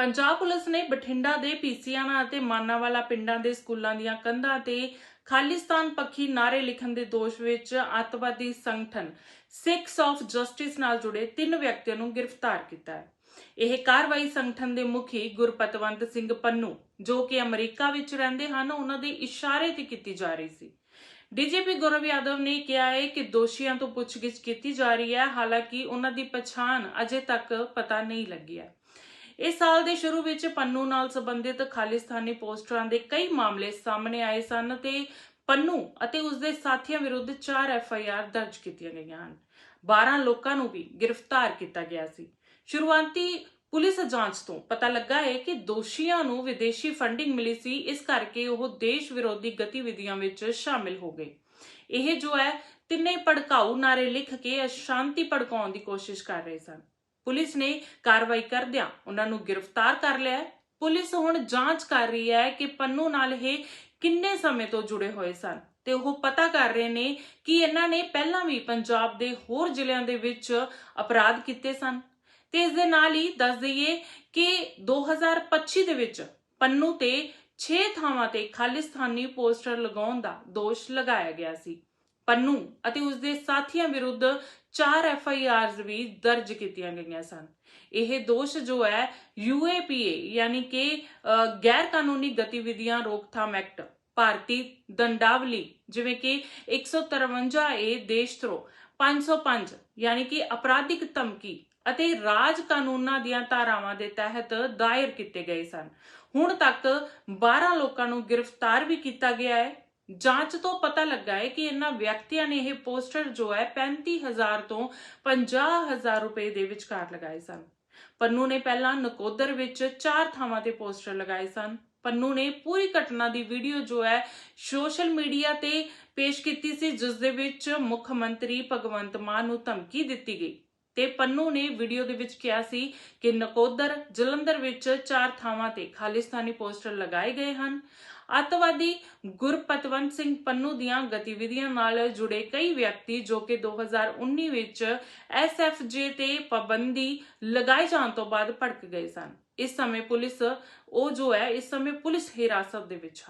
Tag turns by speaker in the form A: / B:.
A: Punjab police ਨੇ ਬਠਿੰਡਾ ਦੇ ਪੀਸੀਆਣਾ ਅਤੇ ਮਾਨਾਵਾਲਾ ਪਿੰਡਾਂ ਦੇ ਸਕੂਲਾਂ ਦੀਆਂ ਕੰਧਾਂ ਤੇ ਖਾਲਿਸਤਾਨ ਪੱਖੀ ਨਾਰੇ ਲਿਖਣ ਦੇ ਦੋਸ਼ ਵਿੱਚ ਅੱਤਵਾਦੀ ਸੰਗਠਨ ਸਿਕਸ ਆਫ ਜਸਟਿਸ ਨਾਲ ਜੁੜੇ ਤਿੰਨ ਵਿਅਕਤੀਆਂ ਨੂੰ ਗ੍ਰਿਫਤਾਰ ਕੀਤਾ ਹੈ। ਇਹ ਕਾਰਵਾਈ ਸੰਗਠਨ ਦੇ ਮੁਖੀ ਗੁਰਪਤਵੰਤ ਸਿੰਘ ਪੰਨੂ, ਜੋ ਕਿ ਅਮਰੀਕਾ ਵਿੱਚ ਰਹਿੰਦੇ ਹਨ, ਉਹਨਾਂ ਦੇ ਇਸ਼ਾਰੇ ਤੇ ਕੀਤੀ ਜਾ ਰਹੀ ਸੀ। ਡੀਜੀਪੀ ਗੌਰਵ ਯਾਦਵ ਨੇ ਕਿਹਾ ਹੈ ਕਿ ਦੋਸ਼ੀਆਂ ਤੋਂ ਪੁੱਛਗਿੱਛ ਕੀਤੀ ਜਾ ਰਹੀ ਹੈ, ਹਾਲਾਂਕਿ ਉਹਨਾਂ ਦੀ ਪਛਾਣ ਅਜੇ ਤੱਕ ਪਤਾ ਨਹੀਂ ਲੱਗੀ ਹੈ। ਇਸ ਸਾਲ ਦੇ ਸ਼ੁਰੂ ਵਿੱਚ ਪੰਨੂ ਨਾਲ ਸੰਬੰਧਿਤ ਖਾਲਿਸਤਾਨੀ ਪੋਸਟਰਾਂ ਦੇ ਕਈ ਮਾਮਲੇ ਸਾਹਮਣੇ ਆਏ ਸਨ ਤੇ ਪੰਨੂ ਅਤੇ ਉਸ ਦੇ ਸਾਥੀਆਂ ਵਿਰੁੱਧ 4 ਐਫ ਆਈ ਆਰ ਦਰਜ ਕੀਤੀਆਂ ਗਈਆਂ ਹਨ। 12 ਲੋਕਾਂ ਨੂੰ ਵੀ ਗ੍ਰਿਫਤਾਰ ਕੀਤਾ ਗਿਆ ਸੀ। ਸ਼ੁਰੂਆਤੀ ਪੁਲਿਸ ਜਾਂਚ ਤੋਂ ਪਤਾ ਲੱਗਾ ਹੈ ਕਿ ਦੋਸ਼ੀਆਂ ਨੂੰ ਵਿਦੇਸ਼ੀ ਫੰਡਿੰਗ ਮਿਲੀ ਸੀ, ਇਸ ਕਰਕੇ ਉਹ ਦੇਸ਼ ਵਿਰੋਧੀ ਗਤੀਵਿਧੀਆਂ ਵਿੱਚ ਸ਼ਾਮਿਲ ਹੋ ਗਏ। ਇਹ ਜੋ ਹੈ, ਤਿੰਨੇ ਭੜਕਾਊ ਨਾਰੇ ਲਿਖ ਕੇ ਅਸ਼ਾਂਤੀ ਭੜਕਾਉਣ ਦੀ ਕੋਸ਼ਿਸ਼ ਕਰ ਰਹੇ ਸਨ। ਪੁਲਿਸ ਨੇ ਕਾਰਵਾਈ ਕਰਦਿਆਂ ਉਹਨਾਂ ਨੂੰ ਗ੍ਰਿਫਤਾਰ ਕਰ ਲਿਆ ਪੁਲਿਸ ਹੁਣ ਜਾਂਚ ਕਰ ਰਹੀ ਹੈ ਕਿ ਪੰਨੂ ਨਾਲ ਇਹ ਕਿੰਨੇ ਸਮੇਂ ਤੋਂ ਜੁੜੇ ਹੋਏ ਸਨ ਤੇ ਉਹ ਪਤਾ ਕਰ ਰਹੇ ਨੇ ਕਿ ਇਹਨਾਂ ਨੇ ਪਹਿਲਾਂ ਵੀ ਪੰਜਾਬ ਦੇ ਹੋਰ ਜ਼ਿਲ੍ਹਿਆਂ ਦੇ ਵਿੱਚ ਅਪਰਾਧ ਕੀਤੇ ਸਨ। ਤੇ ਇਸ ਦੇ ਨਾਲ ਹੀ ਦੱਸ ਦਈਏ ਕਿ 2025 ਦੇ ਵਿੱਚ ਪੰਨੂ ਤੇ 6 ਥਾਵਾਂ ਤੇ ਖਾਲਿਸਤਾਨੀ ਪੋਸਟਰ ਲਗਾਉਣ ਦਾ ਦੋਸ਼ ਲਗਾਇਆ ਗਿਆ ਸੀ। ਪੰਨੂ ਅਤੇ ਉਸ ਦੇ ਸਾਥੀਆਂ ਵਿਰੁੱਧ 4 ਐਫ ਆਈ ਆਰਜ਼ ਵੀ ਦਰਜ ਕੀਤੀਆਂ ਗਈਆਂ ਸਨ। ਇਹ ਦੋਸ਼ ਜੋ ਹੈ ਯੂਏਪੀਏ ਯਾਨੀ ਕਿ ਅ, ਗੈਰ ਕਾਨੂੰਨੀ ਗਤੀਵਿਧੀਆਂ ਰੋਕਥਾਮ ਐਕਟ ਭਾਰਤੀ ਦੰਡਾਵਲੀ ਜਿਵੇਂ ਕਿ 153 ਏ ਦੇਸ਼ਧਰੋਹ 505 ਯਾਨੀ ਕਿ ਅਪਰਾਧਿਕ ਧਮਕੀ ਅਤੇ ਰਾਜ ਕਾਨੂੰਨਾਂ ਦੀਆਂ ਧਾਰਾਵਾਂ ਦੇ ਤਹਿਤ ਦਾਇਰ ਕੀਤੇ ਗਏ ਸਨ। ਹੁਣ ਤੱਕ 12 ਲੋਕਾਂ ਨੂੰ ਗ੍ਰਿਫਤਾਰ ਵੀ ਕੀਤਾ ਗਿਆ ਹੈ। ਜਾਂਚ ਤੋਂ ਪਤਾ ਲੱਗਾ ਹੈ ਕਿ ਇਹਨਾਂ ਵਿਅਕਤੀਆਂ ਨੇ ਇਹ ਪੋਸਟਰ ਜੋ ਹੈ 35000 ਤੋਂ 50000 ਰੁਪਏ ਦੇ ਵਿਚਕਾਰ ਲਗਾਏ ਸਨ। ਪੰਨੂ ਨੇ ਪਹਿਲਾਂ ਨਕੋਦਰ ਵਿੱਚ ਚਾਰ ਥਾਵਾਂ ਤੇ ਪੋਸਟਰ ਲਗਾਏ ਸਨ। ਪੰਨੂ ਨੇ ਪੂਰੀ ਘਟਨਾ ਦੀ ਵੀਡੀਓ ਜੋ ਹੈ ਸੋਸ਼ਲ ਮੀਡੀਆ ਤੇ ਪੇਸ਼ ਕੀਤੀ ਸੀ, ਜਿਸ ਦੇ ਵਿੱਚ ਮੁੱਖ ਮੰਤਰੀ ਭਗਵੰਤ ਮਾਨ ਨੂੰ ਧਮਕੀ ਦਿੱਤੀ ਗਈ। ਤੇ ਪੰਨੂ ਨੇ ਵੀਡੀਓ ਦੇ ਵਿੱਚ ਕਿਹਾ ਸੀ ਕਿ ਨਕੋਦਰ ਜਲੰਧਰ ਵਿੱਚ ਚਾਰ ਥਾਵਾਂ ਤੇ ਖਾਲਿਸਤਾਨੀ ਪੋਸਟਰ ਲਗਾਏ ਗਏ ਹਨ। ਅੱਤਵਾਦੀ ਗੁਰਪਤਵੰਤ ਸਿੰਘ ਪੰਨੂ ਦੀਆਂ ਗਤੀਵਿਧੀਆਂ ਨਾਲ ਜੁੜੇ ਕਈ ਵਿਅਕਤੀ ਜੋ ਕਿ 2019 ਵਿੱਚ ਐਸਐਫਜੇ ਤੇ ਪਾਬੰਦੀ ਲਗਾਏ ਜਾਣ ਤੋਂ ਬਾਅਦ ਭੜਕ ਗਏ ਸਨ। ਇਸ ਸਮੇਂ ਪੁਲਿਸ, ਉਹ ਜੋ ਹੈ, ਇਸ ਸਮੇਂ ਪੁਲਿਸ ਹਿਰਾਸਤ ਦੇ ਵਿੱਚ ਹਨ।